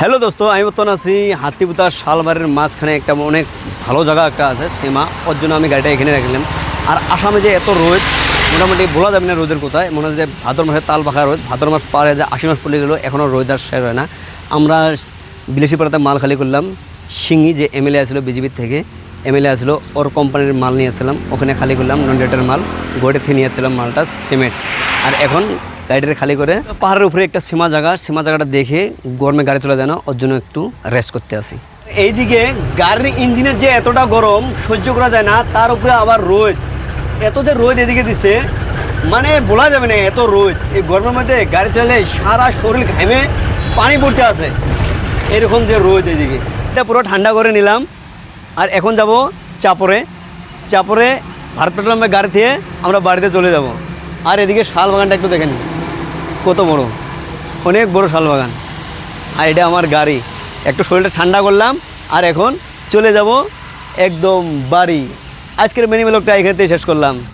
Hello দোস্ত, আমি বর্তমান আছি হাতিপুতার শালবাড়ির মাঝখানে একটা অনেক ভালো জায়গা একটা আছে, সীমা। ওর জন্য আমি গাড়িটা এখানে রাখলাম আর আসামে যে এত রোদ, মোটামুটি বলা যাবে না রোদের কোথায়। মনে হয় যে ভাদর মাসে তাল পাখা রোদ, ভাদর মাস পার যায় আশি মাস পড়ে গেলো এখনও রোদ আর শেষ হয় না। আমরা বিলেসিপাড়াতে মাল খালি করলাম। সিঙ্গি যে এমএলএ আসলো বিজেপির থেকে এমএলএ আসলো, ওর কোম্পানির মাল নিয়ে আসছিলাম। ওখানে খালি করলাম নন ডেটের মাল গোড়ে থেকে নিয়ে আসছিলাম মালটা, সিমেন্ট। আর এখন গাড়িটা খালি করে। পাহাড়ের উপরে একটা সীমা জায়গা, সীমা জায়গাটা দেখে গরমে গাড়ি চলে যায় না ওর জন্য একটু রেস্ট করতে আসি। এইদিকে গাড়ির ইঞ্জিনের যে এতটা গরম, সহ্য করা যায় না, তার উপরে আবার রোদ। এত যে রোদ এদিকে দিছে মানে বলা যাবে না এত রোদ। এই গরমের মধ্যে গাড়ি চালালে সারা শরীর ঘামে, পানি পড়তে আছে এরকম যে রোদ এদিকে। এটা পুরো ঠান্ডা করে নিলাম। আর এখন যাব চাপরে চাপরে ভারত পেট্রোলামের গাড়ি থেকে আমরা বাড়িতে চলে যাব। আর এদিকে শাল বাগানটা একটু দেখেন কত বড়? অনেক বড় শাল বাগান। আর এটা আমার গাড়ি। একটু শরীরটা ঠান্ডা করলাম, আর এখন চলে যাব একদম বাড়ি। আজকের মিনি ব্লগটা এখানেতেই শেষ করলাম।